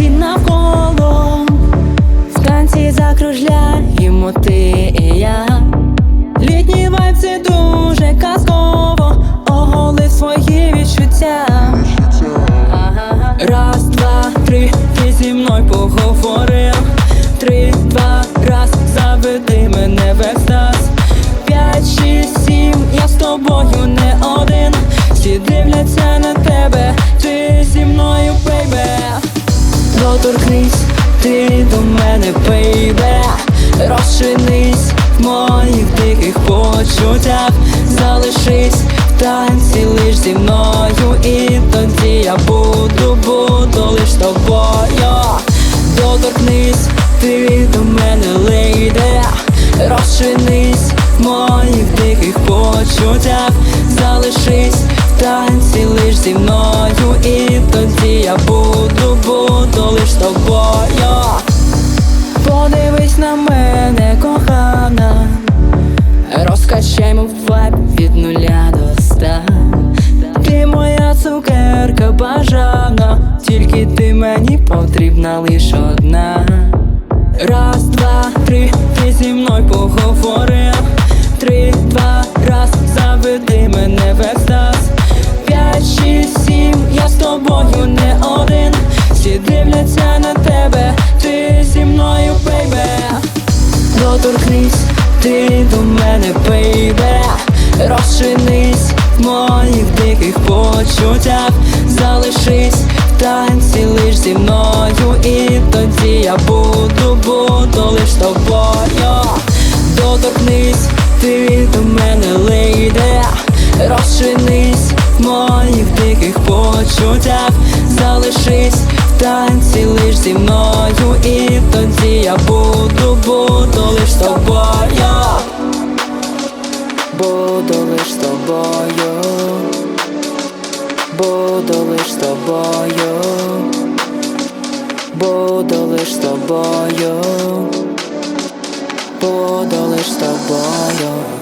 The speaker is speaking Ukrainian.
світ навколо В танці закружляємо ти і я. Літній вайб це дух. Доторкнись, ти до мене, бейбе Розчинись в моїх диких почуттях. Залишись в танці лиш зі мною. І тоді я буду, буду лиш тобою. Доторкнись, ти до мене лейде Розчинись в моїх диких почуттях на мене, кохана. Розкачаймо вайб від нуля до ста. Ти моя цукерка бажана Тільки ти мені потрібна лиш одна. Раз, два, три, ти зі мною поговорив Доторкнись, ти до мене, бейбе Розчинись в моїх диких почуттях. Залишись в танці лиш зі мною. І тоді я буду, буду лиш тобою Буду лиш з тобою. Буду лиш з тобою. Буду лиш тобою. Буду лиш тобою